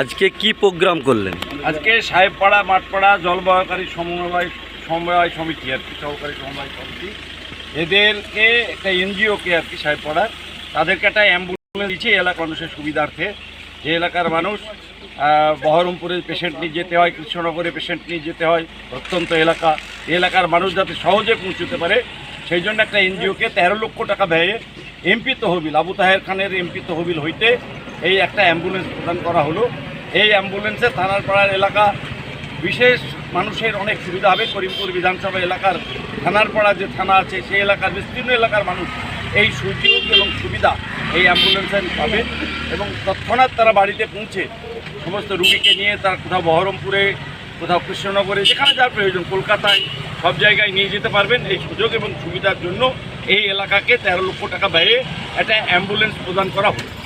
আজকে কি প্রোগ্রাম করলেন? আজকে সাহেবপাড়া, মাঠপাড়া জলবাহকারী সমবায় সমবায় সমিতি আর কি, সহকারী সমবায় সমিতি। এদেরকে একটা এনজিওকে আর কি সাহেবপাড়া তাদেরকে একটা অ্যাম্বুলেন্স দিচ্ছে এলাকার মানুষের সুবিধার্থে। যে এলাকার মানুষ বহরমপুরে পেশেন্ট নিয়ে যেতে হয় কৃষ্ণনগরে পেশেন্ট নিয়ে যেতে হয়, অত্যন্ত এলাকা। এলাকার মানুষ যাতে সহজে পৌঁছতে পারে, সেই জন্য একটা এনজিওকে তেরো লক্ষ টাকা ব্যয়ে এমপি তহবিল, আবু তাহের খানের এমপি তহবিল হইতে এই একটা অ্যাম্বুলেন্স প্রদান করা হলো। এই অ্যাম্বুলেন্সে থানার পাড়ার এলাকা, বিশেষ মানুষের অনেক সুবিধা হবে। করিমপুর বিধানসভা এলাকার থানার পাড়া যে থানা আছে, সেই এলাকার, বিস্তীর্ণ এলাকার মানুষ এই সুযোগ এবং সুবিধা এই অ্যাম্বুলেন্সে পাবে এবং তৎক্ষণাৎ তারা বাড়িতে পৌঁছে সমস্ত রুগীকে নিয়ে তারা কোথাও বহরমপুরে কোথাও কৃষ্ণনগরে, যেখানে যার প্রয়োজন, কলকাতায়, সব জায়গায় নিয়ে যেতে পারবেন এই সুযোগ এবং সুবিধার জন্য এই এলাকাকে তেরো লক্ষ টাকা ব্যয়ে একটা অ্যাম্বুলেন্স প্রদান করা হলো